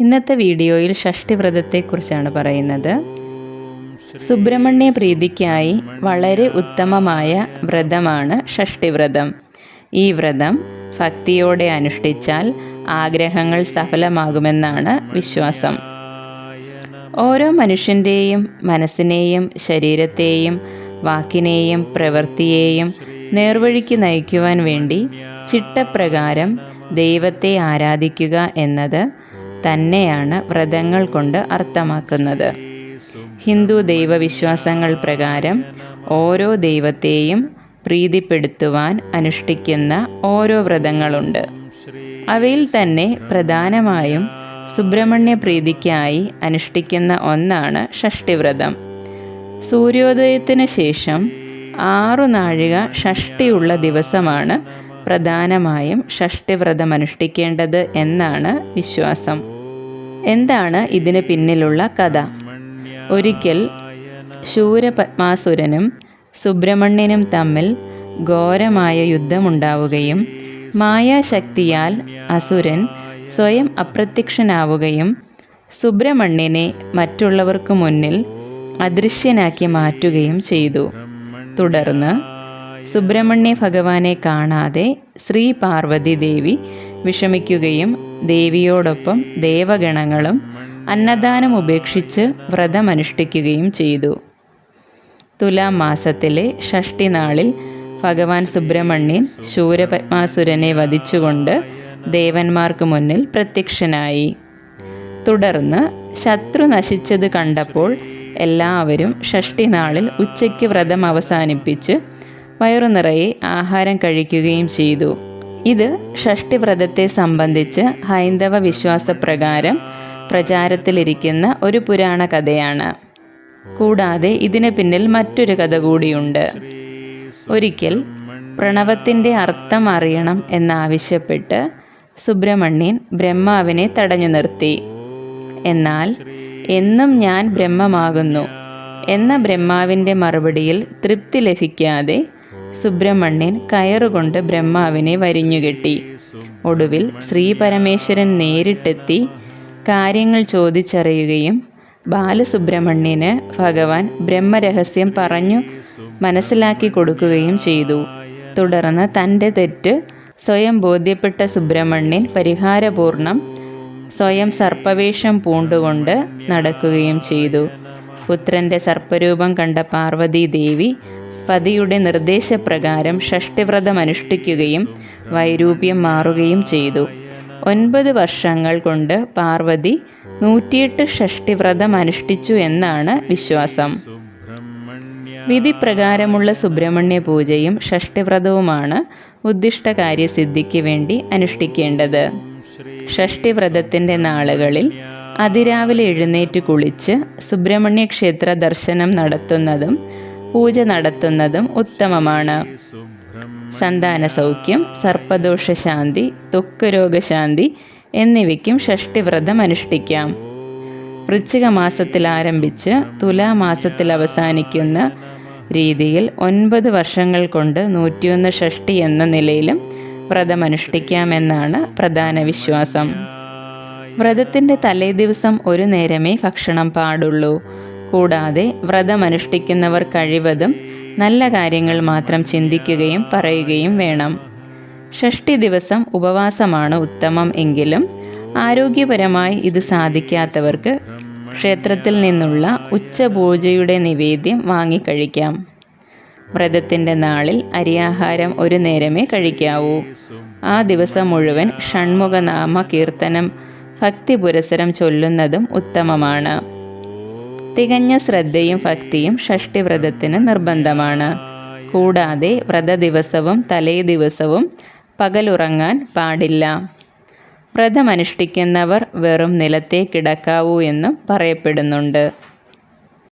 ഇന്നത്തെ വീഡിയോയിൽ ഷഷ്ടിവ്രതത്തെക്കുറിച്ചാണ് പറയുന്നത്. സുബ്രഹ്മണ്യ പ്രീതിക്കായി വളരെ ഉത്തമമായ വ്രതമാണ് ഷഷ്ടിവ്രതം. ഈ വ്രതം ഭക്തിയോടെ അനുഷ്ഠിച്ചാൽ ആഗ്രഹങ്ങൾ സഫലമാകുമെന്നാണ് വിശ്വാസം. ഓരോ മനുഷ്യന്റെയും മനസ്സിനെയും ശരീരത്തെയും വാക്കിനെയും പ്രവൃത്തിയെയും നേർവഴിക്ക് നയിക്കുവാൻ വേണ്ടി ചിട്ടപ്രകാരം ദൈവത്തെ ആരാധിക്കുക എന്നത് തന്നെയാണ് വ്രതങ്ങൾ കൊണ്ട് അർത്ഥമാക്കുന്നത്. ഹിന്ദു ദൈവവിശ്വാസങ്ങൾ പ്രകാരം ഓരോ ദൈവത്തെയും പ്രീതിപ്പെടുത്തുവാൻ അനുഷ്ഠിക്കുന്ന ഓരോ വ്രതങ്ങളുണ്ട്. അവയിൽ തന്നെ പ്രധാനമായും സുബ്രഹ്മണ്യ പ്രീതിക്കായി അനുഷ്ഠിക്കുന്ന ഒന്നാണ് ഷഷ്ടിവ്രതം. സൂര്യോദയത്തിന് ശേഷം ആറു നാഴിക ഷഷ്ടിയുള്ള ദിവസമാണ് പ്രധാനമായും ഷഷ്ടിവ്രതം അനുഷ്ഠിക്കേണ്ടത് എന്നാണ് വിശ്വാസം. എന്താണ് ഇതിന് പിന്നിലുള്ള കഥ? ഒരിക്കൽ ശൂരപത്മാസുരനും സുബ്രഹ്മണ്യനും തമ്മിൽ ഘോരമായ യുദ്ധമുണ്ടാവുകയും മായാശക്തിയാൽ അസുരൻ സ്വയം അപ്രത്യക്ഷനാവുകയും സുബ്രഹ്മണ്യനെ മറ്റുള്ളവർക്ക് മുന്നിൽ അദൃശ്യനാക്കി മാറ്റുകയും ചെയ്തു. തുടർന്ന് സുബ്രഹ്മണ്യ ഭഗവാനെ കാണാതെ ശ്രീ പാർവതി ദേവി വിഷമിക്കുകയും ദേവിയോടൊപ്പം ദേവഗണങ്ങളും അന്നദാനം ഉപേക്ഷിച്ച് വ്രതമനുഷ്ഠിക്കുകയും ചെയ്തു. തുലാം മാസത്തിലെ ഷഷ്ടി നാളിൽ ഭഗവാൻ സുബ്രഹ്മണ്യൻ ശൂരപത്മാസുരനെ വധിച്ചുകൊണ്ട് ദേവന്മാർക്ക് മുന്നിൽ പ്രത്യക്ഷനായി. തുടർന്ന് ശത്രു നശിച്ചത് കണ്ടപ്പോൾ എല്ലാവരും ഷഷ്ടി നാളിൽ ഉച്ചയ്ക്ക് വ്രതം അവസാനിപ്പിച്ച് വയറു നിറയെ ആഹാരം കഴിക്കുകയും ചെയ്തു. ഇത് ഷഷ്ടിവ്രതത്തെ സംബന്ധിച്ച് ഹൈന്ദവ വിശ്വാസപ്രകാരം പ്രചാരത്തിലിരിക്കുന്ന ഒരു പുരാണ കഥയാണ്. കൂടാതെ ഇതിന് പിന്നിൽ മറ്റൊരു കഥ കൂടിയുണ്ട്. ഒരിക്കൽ പ്രണവത്തിന്റെ അർത്ഥം അറിയണം എന്നാവശ്യപ്പെട്ട് സുബ്രഹ്മണ്യൻ ബ്രഹ്മാവിനെ തടഞ്ഞു നിർത്തി. എന്നാൽ എന്നും ഞാൻ ബ്രഹ്മമാകുന്നു എന്ന ബ്രഹ്മാവിന്റെ മറുപടിയിൽ തൃപ്തി ലഭിക്കാതെ സുബ്രഹ്മണ്യൻ കയറുകൊണ്ട് ബ്രഹ്മാവിനെ വരിഞ്ഞുകെട്ടി. ഒടുവിൽ ശ്രീ പരമേശ്വരൻ നേരിട്ടെത്തി കാര്യങ്ങൾ ചോദിച്ചറിയുകയും ബാലസുബ്രഹ്മണ്യന് ഭഗവാൻ ബ്രഹ്മരഹസ്യം പറഞ്ഞു മനസ്സിലാക്കി കൊടുക്കുകയും ചെയ്തു. തുടർന്ന് തന്റെ തെറ്റ് സ്വയം ബോധ്യപ്പെട്ട സുബ്രഹ്മണ്യൻ പരിഹാരപൂർണം സ്വയം സർപ്പവേഷം പൂണ്ടുകൊണ്ട് നടക്കുകയും ചെയ്തു. പുത്രന്റെ സർപ്പരൂപം കണ്ട പാർവതി ദേവി പതിയുടെ നിർദ്ദേശപ്രകാരം ഷഷ്ടിവ്രതം അനുഷ്ഠിക്കുകയും വൈരൂപ്യം മാറുകയും ചെയ്തു. ഒൻപത് വർഷങ്ങൾ കൊണ്ട് പാർവതി നൂറ്റിയെട്ട് ഷഷ്ടിവ്രതം അനുഷ്ഠിച്ചു എന്നാണ് വിശ്വാസം. വിധിപ്രകാരമുള്ള സുബ്രഹ്മണ്യ പൂജയും ഷഷ്ടിവ്രതവുമാണ് ഉദ്ദിഷ്ട കാര്യസിദ്ധിക്ക് വേണ്ടി അനുഷ്ഠിക്കേണ്ടത്. ഷഷ്ടിവ്രതത്തിന്റെ നാളുകളിൽ അതിരാവിലെ എഴുന്നേറ്റ് കുളിച്ച് സുബ്രഹ്മണ്യ ക്ഷേത്ര ദർശനം നടത്തുന്നതും പൂജ നടത്തുന്നതും ഉത്തമമാണ്. സന്താന സൗഖ്യം സർപ്പദോഷശാന്തി ത്വക്ക് രോഗശാന്തി എന്നിവയ്ക്കും ഷഷ്ടിവ്രതം അനുഷ്ഠിക്കാം. വൃശ്ചിക മാസത്തിൽ ആരംഭിച്ച് തുലാമാസത്തിൽ അവസാനിക്കുന്ന രീതിയിൽ ഒൻപത് വർഷങ്ങൾ കൊണ്ട് നൂറ്റിയൊന്ന് ഷഷ്ടി എന്ന നിലയിലും വ്രതമനുഷ്ഠിക്കാമെന്നാണ് പ്രധാന വിശ്വാസം. വ്രതത്തിന്റെ തലേദിവസം ഒരു നേരമേ ഭക്ഷണം പാടുള്ളൂ. കൂടാതെ വ്രതമനുഷ്ഠിക്കുന്നവർ കഴിവതും നല്ല കാര്യങ്ങൾ മാത്രം ചിന്തിക്കുകയും പറയുകയും വേണം. ഷഷ്ടി ദിവസം ഉപവാസമാണ് ഉത്തമം എങ്കിലും ആരോഗ്യപരമായി ഇത് സാധിക്കാത്തവർക്ക് ക്ഷേത്രത്തിൽ നിന്നുള്ള ഉച്ചപൂജയുടെ നിവേദ്യം വാങ്ങിക്കഴിക്കാം വ്രതത്തിന്റെ നാളിൽ അരിയാഹാരം ഒരു നേരമേ കഴിക്കാവൂ. ആ ദിവസം മുഴുവൻ ഷൺമുഖനാമ കീർത്തനം ഭക്തി പുരസരം ചൊല്ലുന്നതും ഉത്തമമാണ്. തികഞ്ഞ ശ്രദ്ധയും ഭക്തിയും ഷഷ്ടിവ്രതത്തിന് നിർബന്ധമാണ്. കൂടാതെ വ്രത ദിവസവും തലേ ദിവസവും പകലുറങ്ങാൻ പാടില്ല. വ്രതമനുഷ്ഠിക്കുന്നവർ വെറും നിലത്തേ കിടക്കാവൂ എന്നും പറയപ്പെടുന്നുണ്ട്.